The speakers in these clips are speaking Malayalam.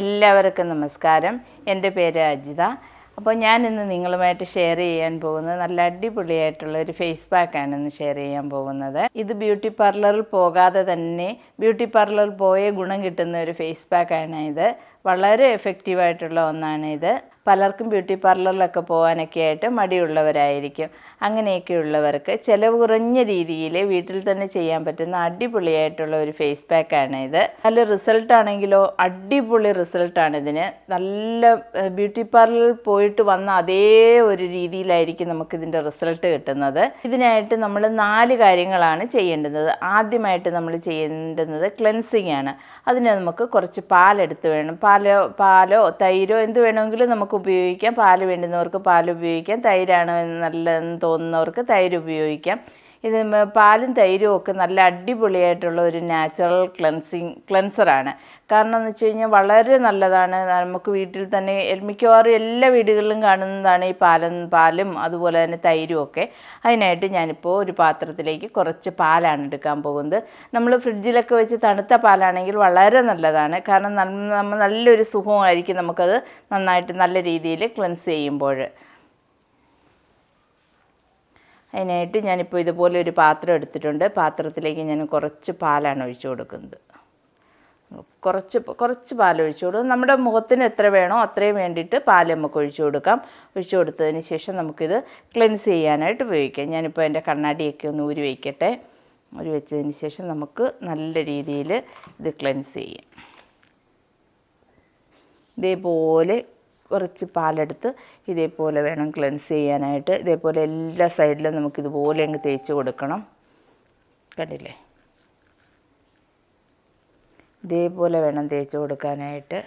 എല്ലാവർക്കും നമസ്കാരം. എന്റെ പേര് അജിത. അപ്പോൾ ഞാൻ ഇന്ന് നിങ്ങളുമായിട്ട് ഷെയർ ചെയ്യാൻ പോകുന്നത് നല്ല അടിപൊളിയായിട്ടുള്ള ഒരു ഫേസ് പാക്കാണ് ഇന്ന് ഷെയർ ചെയ്യാൻ പോകുന്നത്. ഇത് ബ്യൂട്ടി പാർലറിൽ പോകാതെ തന്നെ ബ്യൂട്ടി പാർലറിൽ പോയേ ഗുണം കിട്ടുന്ന ഒരു ഫേസ് പാക്കാണ് ഇത്. വളരെ എഫക്റ്റീവായിട്ടുള്ള ഒന്നാണ് ഇത്. പലർക്കും ബ്യൂട്ടി പാർലറിലൊക്കെ പോകാനൊക്കെ ആയിട്ട് മടിയുള്ളവരായിരിക്കും. അങ്ങനെയൊക്കെയുള്ളവർക്ക് ചിലവ് കുറഞ്ഞ രീതിയിൽ വീട്ടിൽ തന്നെ ചെയ്യാൻ പറ്റുന്ന അടിപൊളിയായിട്ടുള്ള ഒരു ഫേസ് പാക്കാണ് ഇത്. നല്ല റിസൾട്ട് ആണെങ്കിലോ അടിപൊളി റിസൾട്ടാണ് ഇതിന്. നല്ല ബ്യൂട്ടി പാർലറിൽ പോയിട്ട് വന്ന അതേ ഒരു രീതിയിലായിരിക്കും നമുക്ക് ഇതിന്റെ റിസൾട്ട് കിട്ടുന്നത്. ഇതിനായിട്ട് നമ്മൾ നാല് കാര്യങ്ങളാണ് ചെയ്യേണ്ടുന്നത് ആദ്യമായിട്ട് നമ്മൾ ചെയ്യേണ്ടുന്നത് ക്ലെൻസിങ് ആണ്. അതിന് നമുക്ക് കുറച്ച് പാലെടുത്ത് വേണം. പാലോ പാലോ തൈരോ എന്ത് വേണമെങ്കിലും നമുക്ക് ഉപയോഗിക്കാം. പാൽ വേണ്ടുന്നവർക്ക് പാൽ ഉപയോഗിക്കാം. തൈരാണ് നല്ലതെന്ന് തോന്നുന്നവർക്ക് തൈര് ഉപയോഗിക്കാം. ഇത് പാലും തൈരും ഒക്കെ നല്ല അടിപൊളിയായിട്ടുള്ള ഒരു നാച്ചുറൽ ക്ലൻസിങ് ക്ലൻസറാണ് കാരണം എന്ന് വെച്ച് കഴിഞ്ഞാൽ വളരെ നല്ലതാണ്. നമുക്ക് വീട്ടിൽ തന്നെ മിക്കവാറും എല്ലാ വീടുകളിലും കാണുന്നതാണ് ഈ പാലും പാലും അതുപോലെ തന്നെ തൈരും ഒക്കെ. അതിനായിട്ട് ഞാനിപ്പോൾ ഒരു പാത്രത്തിലേക്ക് കുറച്ച് പാലാണ് എടുക്കാൻ പോകുന്നത്. നമ്മൾ ഫ്രിഡ്ജിലൊക്കെ വെച്ച് തണുത്ത പാലാണെങ്കിൽ വളരെ നല്ലതാണ്. കാരണം നമ്മൾ നമ്മ നല്ലൊരു സുഖമായിരിക്കും നമുക്കത് നന്നായിട്ട് നല്ല രീതിയിൽ ക്ലെൻസ് ചെയ്യുമ്പോൾ അതിനായിട്ട് ഞാനിപ്പോൾ ഇതുപോലെ ഒരു പാത്രം എടുത്തിട്ടുണ്ട്. പാത്രത്തിലേക്ക് ഞാൻ കുറച്ച് പാലാണ് ഒഴിച്ചു കൊടുക്കുന്നത്. കുറച്ച് കുറച്ച് പാൽ ഒഴിച്ചു കൊടുക്കും. നമ്മുടെ മുഖത്തിന് എത്ര വേണോ അത്രയും വേണ്ടിയിട്ട് പാൽ നമുക്ക് ഒഴിച്ചു കൊടുക്കാം. ഒഴിച്ചു കൊടുത്തതിന് ശേഷം നമുക്കിത് ക്ലെൻസ് ചെയ്യാനായിട്ട് ഉപയോഗിക്കാം. ഞാനിപ്പോൾ എന്റെ കണ്ണാടിയൊക്കെ ഒന്ന് ഊരി വയ്ക്കട്ടെ ഊരി വെച്ചതിന് ശേഷം നമുക്ക് നല്ല രീതിയിൽ ഇത് ക്ലെൻസ് ചെയ്യാം. ഇതേപോലെ കുറച്ച് പാലെടുത്ത് ഇതേപോലെ വേണം ക്ലെൻസ് ചെയ്യാനായിട്ട്. ഇതേപോലെ എല്ലാ സൈഡിലും നമുക്കിതുപോലെ അങ്ങ് തേച്ച് കൊടുക്കണം. കണ്ടില്ലേ? ഇതേപോലെ വേണം തേച്ച് കൊടുക്കാനായിട്ട്.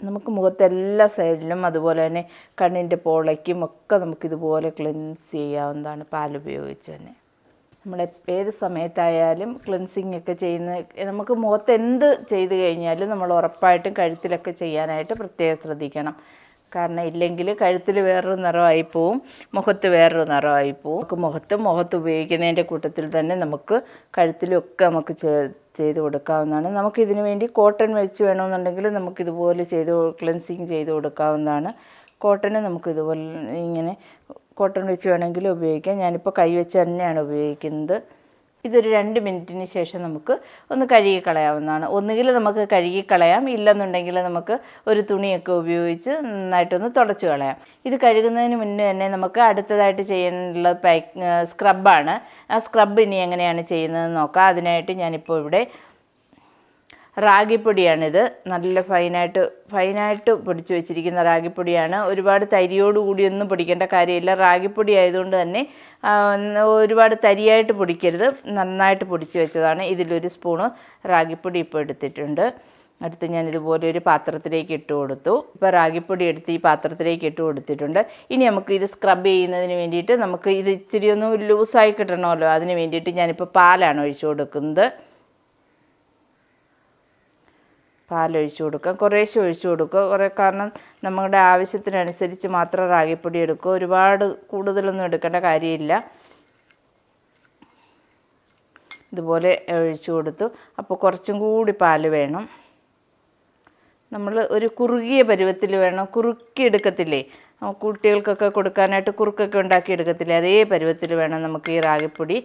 നമുക്ക് മുഖത്ത് എല്ലാ സൈഡിലും അതുപോലെ തന്നെ കണ്ണിന്റെ പോളയ്ക്കും ഒക്കെ നമുക്കിതുപോലെ ക്ലെൻസ് ചെയ്യാവുന്നതാണ് പാലുപയോഗിച്ച് തന്നെ. നമ്മൾ ഏത് സമയത്തായാലും ക്ലെൻസിങ് ഒക്കെ ചെയ്യുന്ന നമുക്ക് മുഖത്ത് എന്ത് ചെയ്ത് കഴിഞ്ഞാലും നമ്മൾ ഉറപ്പായിട്ടും കഴുത്തിലൊക്കെ ചെയ്യാനായിട്ട് പ്രത്യേകം ശ്രദ്ധിക്കണം. കാരണം ഇല്ലെങ്കിൽ കഴുത്തിൽ വേറൊരു നിറമായി പോവും മുഖത്ത് വേറൊരു നിറമായി പോവും. നമുക്ക് മുഖത്ത് മുഖത്ത് ഉപയോഗിക്കുന്നതിന്റെ കൂട്ടത്തിൽ തന്നെ നമുക്ക് കഴുത്തിലൊക്കെ നമുക്ക് ചെയ്ത് കൊടുക്കാവുന്നതാണ്. നമുക്ക് വേണ്ടി കോട്ടൺ വെച്ച് വേണമെന്നുണ്ടെങ്കിൽ നമുക്ക് ഇതുപോലെ ചെയ്ത് ക്ലെൻസിങ് ചെയ്ത് കൊടുക്കാവുന്നതാണ്. കോട്ടന് നമുക്ക് ഇതുപോലെ ഇങ്ങനെ കോട്ടൺ വെച്ച് വേണമെങ്കിലും ഉപയോഗിക്കാം. ഞാനിപ്പോൾ കൈ വെച്ച് തന്നെയാണ് ഉപയോഗിക്കുന്നത്. ഇതൊരു രണ്ട് മിനിറ്റിന് ശേഷം നമുക്ക് ഒന്ന് കഴുകി കളയാവുന്നതാണ്. ഒന്നുകിൽ നമുക്ക് കഴുകി കളയാം. ഇല്ലെന്നുണ്ടെങ്കിൽ നമുക്ക് ഒരു തുണിയൊക്കെ ഉപയോഗിച്ച് നന്നായിട്ടൊന്ന് തുടച്ച് കളയാം. ഇത് കഴുകുന്നതിന് മുന്നേ തന്നെ നമുക്ക് അടുത്തതായിട്ട് ചെയ്യാനുള്ള പാക്ക് സ്ക്രബാണ് ആ സ്ക്രബ് ഇനി എങ്ങനെയാണ് ചെയ്യുന്നതെന്ന് നോക്കാം. അതിനായിട്ട് ഞാനിപ്പോൾ ഇവിടെ റാഗിപ്പൊടിയാണിത്. നല്ല ഫൈനായിട്ട് ഫൈനായിട്ട് പൊടിച്ച് വെച്ചിരിക്കുന്ന റാഗിപ്പൊടിയാണ്. ഒരുപാട് തരിയോട് കൂടിയൊന്നും പൊടിക്കേണ്ട കാര്യമില്ല. റാഗിപ്പൊടി ആയതുകൊണ്ട് തന്നെ ഒരുപാട് തരിയായിട്ട് പൊടിക്കരുത്. നന്നായിട്ട് പൊടിച്ച് വെച്ചതാണ്. ഇതിലൊരു സ്പൂണ് റാഗിപ്പൊടി ഇപ്പോൾ എടുത്തിട്ടുണ്ട്. അടുത്ത് ഞാൻ ഇതുപോലെ ഒരു പാത്രത്തിലേക്ക് ഇട്ട് കൊടുത്തു. ഇപ്പോൾ റാഗിപ്പൊടി എടുത്ത് ഈ പാത്രത്തിലേക്ക് ഇട്ട് കൊടുത്തിട്ടുണ്ട്. ഇനി നമുക്ക് ഇത് സ്ക്രബ് ചെയ്യുന്നതിന് വേണ്ടിയിട്ട് നമുക്ക് ഇത് ഇച്ചിരി ഒന്ന് ലൂസായി കിട്ടണമല്ലോ. അതിന് വേണ്ടിയിട്ട് ഞാനിപ്പോൾ പാലാണ് ഒഴിച്ചു കൊടുക്കുന്നത്. പാലൊഴിച്ച് കൊടുക്കുക. കുറേശ്ശെ ഒഴിച്ചു കൊടുക്കുക. കുറേ കാരണം നമ്മുടെ ആവശ്യത്തിനനുസരിച്ച് മാത്രം റാഗിപ്പൊടി എടുക്കുക. ഒരുപാട് കൂടുതലൊന്നും എടുക്കേണ്ട കാര്യമില്ല. ഇതുപോലെ ഒഴിച്ചു കൊടുത്തു. അപ്പോൾ കുറച്ചും കൂടി പാൽ വേണം. നമ്മൾ ഒരു കുറുകിയ പരുവത്തിൽ വേണം. കുറുക്കി എടുക്കത്തില്ലേ? കുട്ടികൾക്കൊക്കെ കൊടുക്കാനായിട്ട് കുറുക്കൊക്കെ ഉണ്ടാക്കി എടുക്കത്തില്ലേ? അതേ പരുവത്തിൽ വേണം നമുക്ക് ഈ റാഗിപ്പൊടി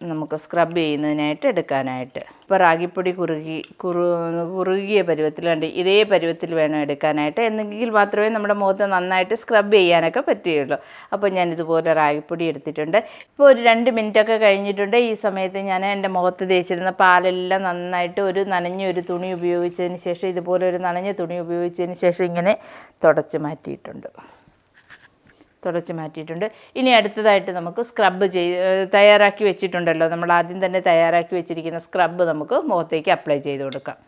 നമുക്ക് സ്ക്രബ് ചെയ്യുന്നതിനായിട്ട് എടുക്കാനായിട്ട്. ഇപ്പോൾ റാഗിപ്പൊടി കുറുകി കുറു കുറുകിയ പരുവത്തിൽ കണ്ട് ഇതേ പരുവത്തിൽ വേണം എടുക്കാനായിട്ട്. എന്നെങ്കിൽ മാത്രമേ നമ്മുടെ മുഖത്ത് നന്നായിട്ട് സ്ക്രബ് ചെയ്യാനൊക്കെ പറ്റുകയുള്ളൂ. അപ്പോൾ ഞാൻ ഇതുപോലെ റാഗിപ്പൊടി എടുത്തിട്ടുണ്ട്. ഇപ്പോൾ ഒരു രണ്ട് മിനിറ്റൊക്കെ കഴിഞ്ഞിട്ടുണ്ട്. ഈ സമയത്ത് ഞാൻ എന്റെ മുഖത്ത് തേച്ചിരുന്ന പാലെല്ലാം നന്നായിട്ട് ഒരു നനഞ്ഞ ഒരു തുണി ഉപയോഗിച്ചതിന് ശേഷം ഇതുപോലെ ഒരു നനഞ്ഞ തുണി ഉപയോഗിച്ചതിന് ശേഷം ഇങ്ങനെ തുടച്ച് മാറ്റിയിട്ടുണ്ട്. തുടച്ച് മാറ്റിയിട്ടുണ്ട്. ഇനി അടുത്തതായിട്ട് നമുക്ക് സ്ക്രബ്ബ് ചെയ്ത് തയ്യാറാക്കി വെച്ചിട്ടുണ്ടല്ലോ. നമ്മൾ ആദ്യം തന്നെ തയ്യാറാക്കി വെച്ചിരിക്കുന്ന സ്ക്രബ്ബ് നമുക്ക് മുഖത്തേക്ക് അപ്ലൈ ചെയ്ത് കൊടുക്കാം.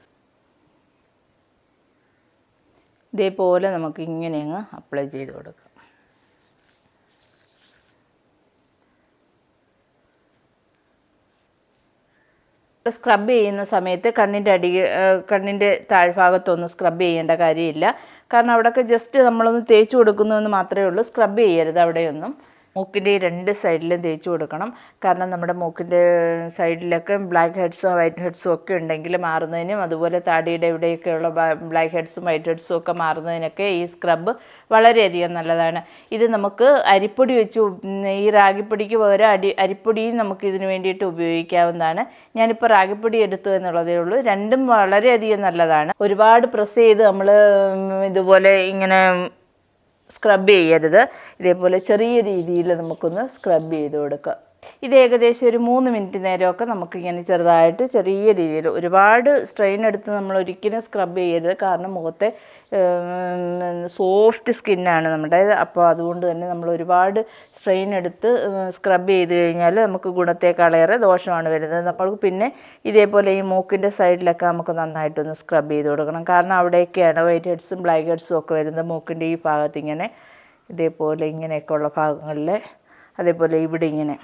ഇതേപോലെ നമുക്ക് ഇങ്ങനെ അങ്ങ് അപ്ലൈ ചെയ്ത് കൊടുക്കാം. സ്ക്രബ് ചെയ്യുന്ന സമയത്ത് കണ്ണിന്റെ അടി കണ്ണിന്റെ താഴ്ഭാഗത്തൊന്നും സ്ക്രബ് ചെയ്യേണ്ട കാര്യമില്ല. കാരണം അവിടെയൊക്കെ ജസ്റ്റ് നമ്മളൊന്ന് തേച്ച് കൊടുക്കുന്നു എന്ന് മാത്രമേ ഉള്ളൂ. സ്ക്രബ് ചെയ്യരുത് അവിടെയൊന്നും. മൂക്കിന്റെ രണ്ട് സൈഡിലും തേച്ച് കൊടുക്കണം. കാരണം നമ്മുടെ മൂക്കിന്റെ സൈഡിലൊക്കെ ബ്ലാക്ക് ഹെഡ്സും വൈറ്റ് ഹെഡ്സും ഒക്കെ ഉണ്ടെങ്കിൽ മാറുന്നതിനും അതുപോലെ താടിയുടെ ഇവിടെയൊക്കെയുള്ള ബ്ലാക്ക് ഹെഡ്സും വൈറ്റ് ഹെഡ്സും ഒക്കെ മാറുന്നതിനൊക്കെ ഈ സ്ക്രബ് വളരെയധികം നല്ലതാണ്. ഇത് നമുക്ക് അരിപ്പൊടി വെച്ച് ഈ റാഗിപ്പൊടിക്ക് പകരം അടി അരിപ്പൊടിയും നമുക്ക് ഇതിന് വേണ്ടിയിട്ട് ഉപയോഗിക്കാവുന്നതാണ്. ഞാനിപ്പോൾ റാഗിപ്പൊടി എടുത്തു എന്നുള്ളതേ ഉള്ളൂ. രണ്ടും വളരെയധികം നല്ലതാണ്. ഒരുപാട് പ്രസ് ചെയ്ത് നമ്മൾ ഇതുപോലെ ഇങ്ങനെ സ്ക്രബ് ചെയ്യരുത്. ഇതേപോലെ ചെറിയ രീതിയിൽ നമുക്കൊന്ന് സ്ക്രബ് ചെയ്ത് കൊടുക്കുക ഇത് ഏകദേശം ഒരു മൂന്ന് മിനിറ്റ് നേരമൊക്കെ നമുക്കിങ്ങനെ ചെറുതായിട്ട് ചെറിയ രീതിയിൽ ഒരുപാട് സ്ട്രെയിൻ എടുത്ത് നമ്മൾ ഒരിക്കലും സ്ക്രബ് ചെയ്യരുത്. കാരണം മുഖത്തെ സോഫ്റ്റ് സ്കിന്നാണ് നമ്മുടെ. അപ്പോൾ അതുകൊണ്ട് തന്നെ നമ്മൾ ഒരുപാട് സ്ട്രെയിൻ എടുത്ത് സ്ക്രബ് ചെയ്ത് കഴിഞ്ഞാൽ നമുക്ക് ഗുണത്തേക്കാളേറെ ദോഷമാണ് വരുന്നത്. അപ്പോൾ പിന്നെ ഇതേപോലെ ഈ മൂക്കിന്റെ സൈഡിലൊക്കെ നമുക്ക് നന്നായിട്ടൊന്ന് സ്ക്രബ് ചെയ്ത് കൊടുക്കണം. കാരണം അവിടെയൊക്കെയാണ് വൈറ്റ് ഹെഡ്സും ബ്ലാക്ക് ഹെഡ്സും ഒക്കെ വരുന്നത്. മൂക്കിന്റെ ഈ ഭാഗത്ത് ഇങ്ങനെ ഇതേപോലെ ഇങ്ങനെയൊക്കെയുള്ള ഭാഗങ്ങളിൽ അതേപോലെ ഇവിടെ ഇങ്ങനെ.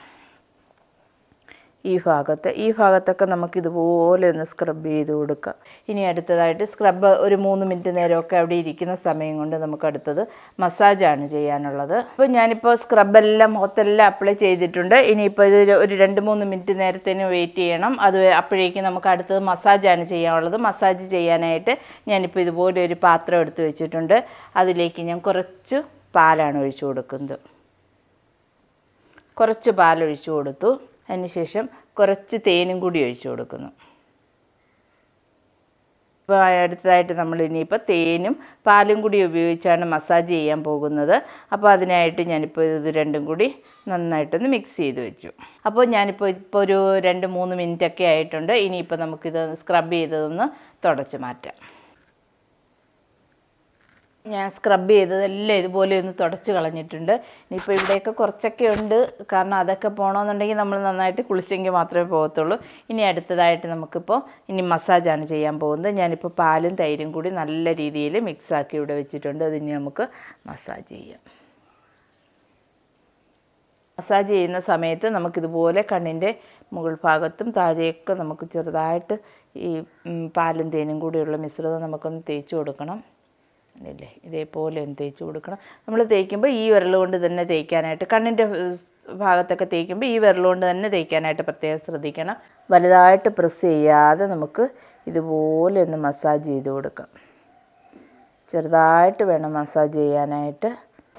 ഈ ഭാഗത്ത്. ഈ ഭാഗത്തൊക്കെ നമുക്ക് ഇതുപോലെ ഒന്ന് സ്ക്രബ് ചെയ്ത് കൊടുക്കാം. ഇനി അടുത്തതായിട്ട് സ്ക്രബ് ഒരു മൂന്ന് മിനിറ്റ് നേരമൊക്കെ അവിടെ ഇരിക്കുന്ന സമയം കൊണ്ട് നമുക്ക് അടുത്തത് മസാജാണ് ചെയ്യാനുള്ളത്. അപ്പോൾ ഞാനിപ്പോൾ സ്ക്രബെല്ലാം മുഖത്തെല്ലാം അപ്ലൈ ചെയ്തിട്ടുണ്ട്. ഇനിയിപ്പോൾ ഇത് ഒരു രണ്ട് മൂന്ന് മിനിറ്റ് നേരത്തേന് വെയിറ്റ് ചെയ്യണം. അത് അപ്പോഴേക്കും നമുക്ക് അടുത്തത് മസാജാണ് ചെയ്യാനുള്ളത്. മസാജ് ചെയ്യാനായിട്ട് ഞാനിപ്പോൾ ഇതുപോലെ ഒരു പാത്രം എടുത്ത് വെച്ചിട്ടുണ്ട്. അതിലേക്ക് ഞാൻ കുറച്ച് പാലാണ് ഒഴിച്ചു കൊടുക്കുന്നത്. കുറച്ച് പാലൊഴിച്ചു കൊടുത്തു. അതിനുശേഷം കുറച്ച് തേനും കൂടി ഒഴിച്ചു കൊടുക്കുന്നു. ഇപ്പോൾ അടുത്തതായിട്ട് നമ്മൾ ഇനിയിപ്പോൾ തേനും പാലും കൂടി ഉപയോഗിച്ചാണ് മസാജ് ചെയ്യാൻ പോകുന്നത്. അപ്പോൾ അതിനായിട്ട് ഞാനിപ്പോൾ ഇത് രണ്ടും കൂടി നന്നായിട്ടൊന്ന് മിക്സ് ചെയ്ത് വെച്ചു. അപ്പോൾ ഞാനിപ്പോൾ ഇപ്പോൾ ഒരു രണ്ട് മൂന്ന് മിനിറ്റൊക്കെ ആയിട്ടുണ്ട്. ഇനിയിപ്പോൾ നമുക്കിത് സ്ക്രബ് ചെയ്തതൊന്ന് തുടച്ച് മാറ്റാം. ഞാൻ സ്ക്രബ് ചെയ്തതെല്ലാം ഇതുപോലെ ഒന്ന് തുടച്ച് കളഞ്ഞിട്ടുണ്ട്. ഇനിയിപ്പോൾ ഇവിടെയൊക്കെ കുറച്ചൊക്കെ ഉണ്ട്. കാരണം അതൊക്കെ പോകണമെന്നുണ്ടെങ്കിൽ നമ്മൾ നന്നായിട്ട് കുളിച്ചെങ്കിൽ മാത്രമേ പോകത്തുള്ളൂ. ഇനി അടുത്തതായിട്ട് നമുക്കിപ്പോൾ ഇനി മസാജാണ് ചെയ്യാൻ പോകുന്നത്. ഞാനിപ്പോൾ പാലും തൈരും കൂടി നല്ല രീതിയിൽ മിക്സാക്കി ഇവിടെ വെച്ചിട്ടുണ്ട്. അതിനി നമുക്ക് മസാജ് ചെയ്യാം. മസാജ് ചെയ്യുന്ന സമയത്ത് നമുക്കിതുപോലെ കണ്ണിന്റെ മുകൾ ഭാഗത്തും താഴെയൊക്കെ നമുക്ക് ചെറുതായിട്ട് ഈ പാലും തേനും കൂടിയുള്ള മിശ്രിതം നമുക്കൊന്ന് തേച്ച് കൊടുക്കണം. ഇല്ലേ ഇതേപോലെ ഒന്ന് തേച്ച് കൊടുക്കണം. നമ്മൾ തേക്കുമ്പോൾ ഈ വിരൽ കൊണ്ട് തന്നെ തേക്കാനായിട്ട് കണ്ണിന്റെ ഭാഗത്തൊക്കെ തേക്കുമ്പോൾ ഈ വിരൽ കൊണ്ട് തന്നെ തേക്കാനായിട്ട് പ്രത്യേകം ശ്രദ്ധിക്കണം. വലുതായിട്ട് പ്രസ് ചെയ്യാതെ നമുക്ക് ഇതുപോലെ ഒന്ന് മസാജ് ചെയ്ത് കൊടുക്കാം. ചെറുതായിട്ട് വേണം മസാജ് ചെയ്യാനായിട്ട്.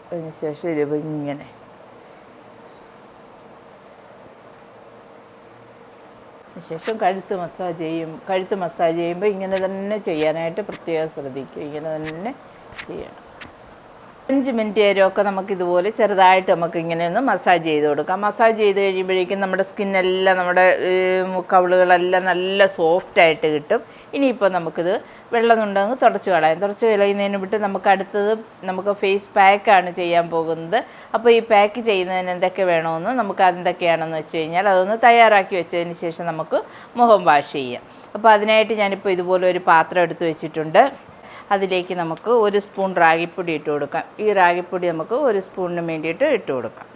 അതിന് ശേഷം ഇതിപ്പോൾ ഇങ്ങനെ ശേഷം കഴുത്ത് മസാജ് ചെയ്യും. കഴുത്ത് മസാജ് ചെയ്യുമ്പോൾ ഇങ്ങനെ തന്നെ ചെയ്യാനായിട്ട് പ്രത്യേകം ശ്രദ്ധിക്കുക. ഇങ്ങനെ തന്നെ ചെയ്യണം. അഞ്ച് മിനിറ്റ് നേരമൊക്കെ നമുക്ക് ഇതുപോലെ ചെറുതായിട്ട് നമുക്ക് ഇങ്ങനെ ഒന്ന് മസാജ് ചെയ്ത് കൊടുക്കാം. മസാജ് ചെയ്ത് കഴിയുമ്പോഴേക്കും നമ്മുടെ സ്കിന്നെല്ലാം നമ്മുടെ കവിളുകളെല്ലാം നല്ല സോഫ്റ്റായിട്ട് കിട്ടും. ഇനിയിപ്പോൾ നമുക്കിത് വെള്ളം ഉണ്ടെങ്കിൽ തുടച്ച് കളയാം. തുടച്ച് കളയുന്നതിന് വിട്ട് നമുക്ക് അടുത്തത് നമുക്ക് ഫേസ് പാക്കാണ് ചെയ്യാൻ പോകുന്നത്. അപ്പോൾ ഈ പാക്ക് ചെയ്യുന്നതിന് എന്തൊക്കെ വേണമെന്ന് നമുക്ക് അതെന്തൊക്കെയാണെന്ന് വെച്ച് കഴിഞ്ഞാൽ അതൊന്ന് തയ്യാറാക്കി വെച്ചതിന് ശേഷം നമുക്ക് മുഖം വാഷ് ചെയ്യാം. അപ്പോൾ അതിനായിട്ട് ഞാനിപ്പോൾ ഇതുപോലെ ഒരു പാത്രം എടുത്ത് വെച്ചിട്ടുണ്ട്. അതിലേക്ക് നമുക്ക് ഒരു സ്പൂൺ റാഗിപ്പൊടി ഇട്ട് കൊടുക്കാം. ഈ റാഗിപ്പൊടി നമുക്ക് ഒരു സ്പൂണിന് വേണ്ടിയിട്ട് ഇട്ട് കൊടുക്കാം.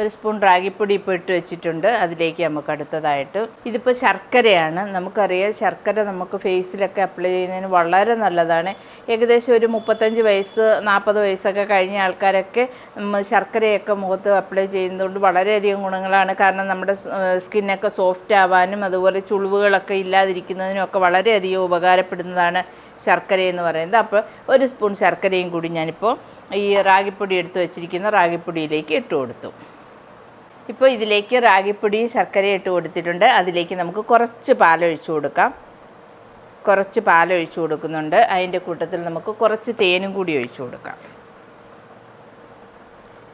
ഒരു സ്പൂൺ റാഗിപ്പൊടി ഇപ്പോൾ ഇട്ട് വെച്ചിട്ടുണ്ട്. അതിലേക്ക് നമുക്ക് അടുത്തതായിട്ട് ഇതിപ്പോൾ ശർക്കരയാണ്. നമുക്കറിയാം ശർക്കര നമുക്ക് ഫേസിലൊക്കെ അപ്ലൈ ചെയ്യുന്നതിന് വളരെ നല്ലതാണ്. ഏകദേശം ഒരു മുപ്പത്തഞ്ച് വയസ്സ് നാൽപ്പത് വയസ്സൊക്കെ കഴിഞ്ഞ ആൾക്കാരൊക്കെ നമ്മൾ ശർക്കരയൊക്കെ മുഖത്ത് അപ്ലൈ ചെയ്യുന്നതുകൊണ്ട് വളരെയധികം ഗുണങ്ങളാണ്. കാരണം നമ്മുടെ സ്കിന്നൊക്കെ സോഫ്റ്റ് ആവാനും അതുപോലെ ചുളിവുകളൊക്കെ ഇല്ലാതിരിക്കുന്നതിനും ഒക്കെ വളരെയധികം ഉപകാരപ്പെടുന്നതാണ് ശർക്കര എന്ന് പറയുന്നത്. അപ്പോൾ ഒരു സ്പൂൺ ശർക്കരയും കൂടി ഞാനിപ്പോൾ ഈ റാഗിപ്പൊടി എടുത്ത് വെച്ചിരിക്കുന്ന റാഗിപ്പൊടിയിലേക്ക് ഇട്ട് കൊടുത്തു. ഇപ്പോൾ ഇതിലേക്ക് റാഗിപ്പൊടി ശർക്കര ഇട്ട് കൊടുത്തിട്ടുണ്ട്. അതിലേക്ക് നമുക്ക് കുറച്ച് പാലൊഴിച്ചു കൊടുക്കാം. കുറച്ച് പാലൊഴിച്ചു കൊടുക്കുന്നുണ്ട്. അതിന്റെ കൂട്ടത്തിൽ നമുക്ക് കുറച്ച് തേനും കൂടി ഒഴിച്ചു കൊടുക്കാം.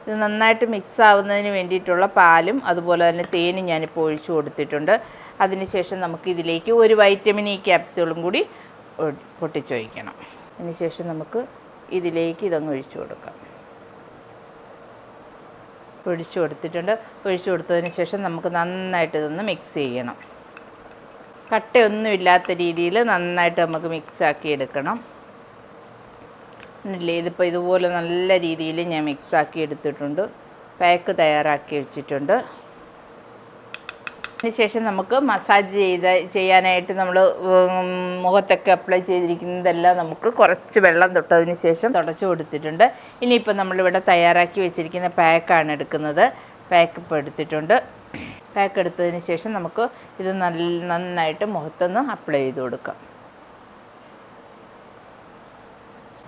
ഇത് നന്നായിട്ട് മിക്സ് ആവുന്നതിന് വേണ്ടിയിട്ടുള്ള പാലും അതുപോലെ തന്നെ തേനും ഞാനിപ്പോൾ ഒഴിച്ചു കൊടുത്തിട്ടുണ്ട്. അതിനുശേഷം നമുക്ക് ഇതിലേക്ക് ഒരു വൈറ്റമിൻ ഇ ക്യാപ്സ്യൂളും കൂടി പൊട്ടിച്ചൊഴിക്കണം. അതിനുശേഷം നമുക്ക് ഇതിലേക്ക് ഇതങ്ങ് ഒഴിച്ചു കൊടുക്കാം. ഒഴിച്ചു കൊടുത്തിട്ടുണ്ട്. ഒഴിച്ചു കൊടുത്തതിന് ശേഷം നമുക്ക് നന്നായിട്ട് ഇതൊന്ന് മിക്സ് ചെയ്യണം. കട്ടയൊന്നുമില്ലാത്ത രീതിയിൽ നന്നായിട്ട് നമുക്ക് മിക്സ് ആക്കി എടുക്കണം. ഇല്ലേ ഇതിപ്പോൾ ഇതുപോലെ നല്ല രീതിയിൽ ഞാൻ മിക്സ് ആക്കി എടുത്തിട്ടുണ്ട്. പാക്ക് തയ്യാറാക്കി വെച്ചിട്ടുണ്ട്. അതിനുശേഷം നമുക്ക് മസാജ് ചെയ്ത് ചെയ്യാനായിട്ട് നമ്മൾ മുഖത്തൊക്കെ അപ്ലൈ ചെയ്തിരിക്കുന്നതെല്ലാം നമുക്ക് കുറച്ച് വെള്ളം തൊട്ടതിന് ശേഷം തുടച്ച് കൊടുത്തിട്ടുണ്ട്. ഇനിയിപ്പോൾ നമ്മളിവിടെ തയ്യാറാക്കി വെച്ചിരിക്കുന്ന പാക്കാണ് എടുക്കുന്നത്. പാക്ക് ഇപ്പോൾ എടുത്തിട്ടുണ്ട്. പാക്ക് എടുത്തതിന് ശേഷം നമുക്ക് ഇത് നല്ല നന്നായിട്ട് മുഖത്തൊന്ന് അപ്ലൈ ചെയ്ത് കൊടുക്കാം.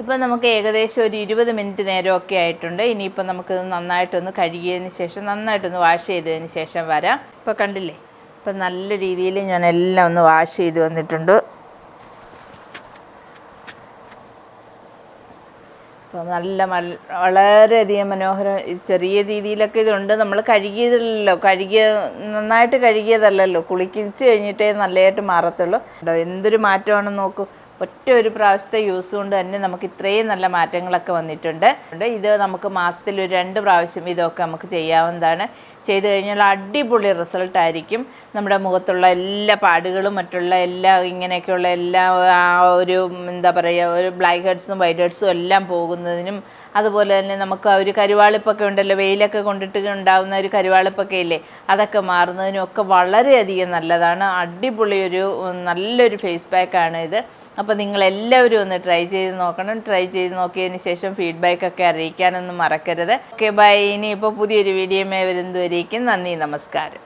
ഇപ്പം നമുക്ക് ഏകദേശം ഒരു ഇരുപത് മിനിറ്റ് നേരമൊക്കെ ആയിട്ടുണ്ട്. ഇനിയിപ്പോൾ നമുക്കിത് നന്നായിട്ടൊന്ന് കഴുകിയതിന് ശേഷം നന്നായിട്ടൊന്ന് വാഷ് ചെയ്തതിന് ശേഷം വരാം. ഇപ്പോൾ കണ്ടില്ലേ? ഇപ്പം നല്ല രീതിയിൽ ഞാൻ എല്ലാം ഒന്ന് വാഷ് ചെയ്ത് വന്നിട്ടുണ്ട്. അപ്പോൾ നല്ല വളരെയധികം മനോഹരം ചെറിയ രീതിയിലൊക്കെ ഇതുണ്ട്. നമ്മൾ കഴുകിയതല്ലോ. കഴുകിയ നന്നായിട്ട് കഴുകിയതല്ലല്ലോ. കുളിക്കിച്ച് കഴിഞ്ഞിട്ടേ നല്ലതായിട്ട് മാറത്തുള്ളൂ. എന്തൊരു മാറ്റമാണെന്ന് നോക്കൂ. ഒറ്റ ഒരു പ്രാവശ്യത്തെ യൂസ് കൊണ്ട് തന്നെ നമുക്ക് ഇത്രയും നല്ല മാറ്റങ്ങളൊക്കെ വന്നിട്ടുണ്ട്. ഇത് നമുക്ക് മാസത്തിൽ ഒരു രണ്ട് പ്രാവശ്യം ഇതൊക്കെ നമുക്ക് ചെയ്യാവുന്നതാണ്. ചെയ്തു കഴിഞ്ഞാൽ അടിപൊളി റിസൾട്ട് ആയിരിക്കും. നമ്മുടെ മുഖത്തുള്ള എല്ലാ പാടുകളും മറ്റുള്ള എല്ലാ ഇങ്ങനെയൊക്കെയുള്ള എല്ലാ ഒരു എന്താ പറയുക ഒരു ബ്ലാക്ക് ഹെഡ്സും വൈറ്റ് ഹെഡ്സും എല്ലാം പോകുന്നതിനും അതുപോലെ തന്നെ നമുക്ക് ആ ഒരു കരുവാളിപ്പൊക്കെ ഉണ്ടല്ലോ വെയിലൊക്കെ കൊണ്ടിട്ട് ഉണ്ടാകുന്ന ഒരു കരുവാളിപ്പൊക്കെ ഇല്ലേ അതൊക്കെ മാറുന്നതിനും ഒക്കെ വളരെയധികം നല്ലതാണ്. അടിപൊളി ഒരു നല്ലൊരു ഫേസ് പാക്കാണ് ഇത്. അപ്പോൾ നിങ്ങളെല്ലാവരും ഒന്ന് ട്രൈ ചെയ്ത് നോക്കണം. ട്രൈ ചെയ്ത് നോക്കിയതിന് ശേഷം ഫീഡ്ബാക്ക് ഒക്കെ അറിയിക്കാനൊന്നും മറക്കരുത്. ഓക്കെ ബൈ ഇനിയിപ്പോൾ പുതിയൊരു വീഡിയോമേ വരുന്നതുവരേക്കും നന്ദി നമസ്കാരം.